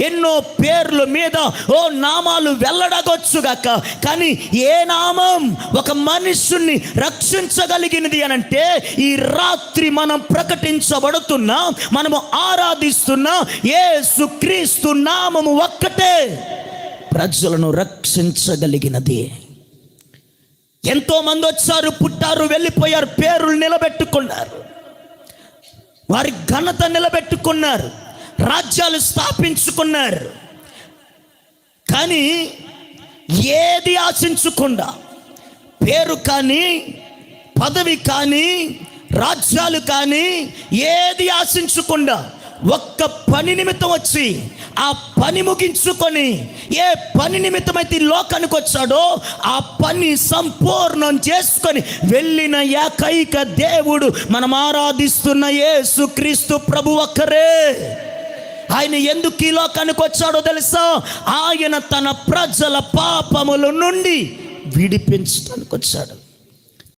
ఎన్నో పేర్ల మీద ఓ నామాలు వెళ్ళడగొచ్చుగాక కానీ ఏ నామం ఒక మనుషుణ్ణి రక్షించగలిగినది అని అంటే ఈ రాత్రి మనం ప్రకటించబడుతున్నా మనము ఆరాధిస్తున్న ఏ సుక్రీస్తు నామము ఒక్కటే ప్రజలను రక్షించగలిగినది. ఎంతో మంది వచ్చారు పుట్టారు వెళ్ళిపోయారు పేర్లు నిలబెట్టుకున్నారు. వారి ఘనత నిలబెట్టుకున్నారు. రాజ్యాలు స్థాపించుకున్నారు. కానీ ఏది ఆశించకుండా పేరు కానీ పదవి కానీ రాజ్యాలు కానీ ఏది ఆశించకుండా ఒక్క పని నిమిత్తం వచ్చి ఆ పని ముగించుకొని ఏ పని నిమిత్తమైతే ఈ లోకానికి వచ్చాడో ఆ పని సంపూర్ణం చేసుకొని వెళ్ళిన ఏకైక దేవుడు మనం ఆరాధిస్తున్న యేసుక్రీస్తు ప్రభు ఒక్కరే. ఆయన ఎందుకు ఈ లోకానికి వచ్చాడో తెలుసా? ఆయన తన ప్రజల పాపముల నుండి విడిపించడానికి వచ్చాడు.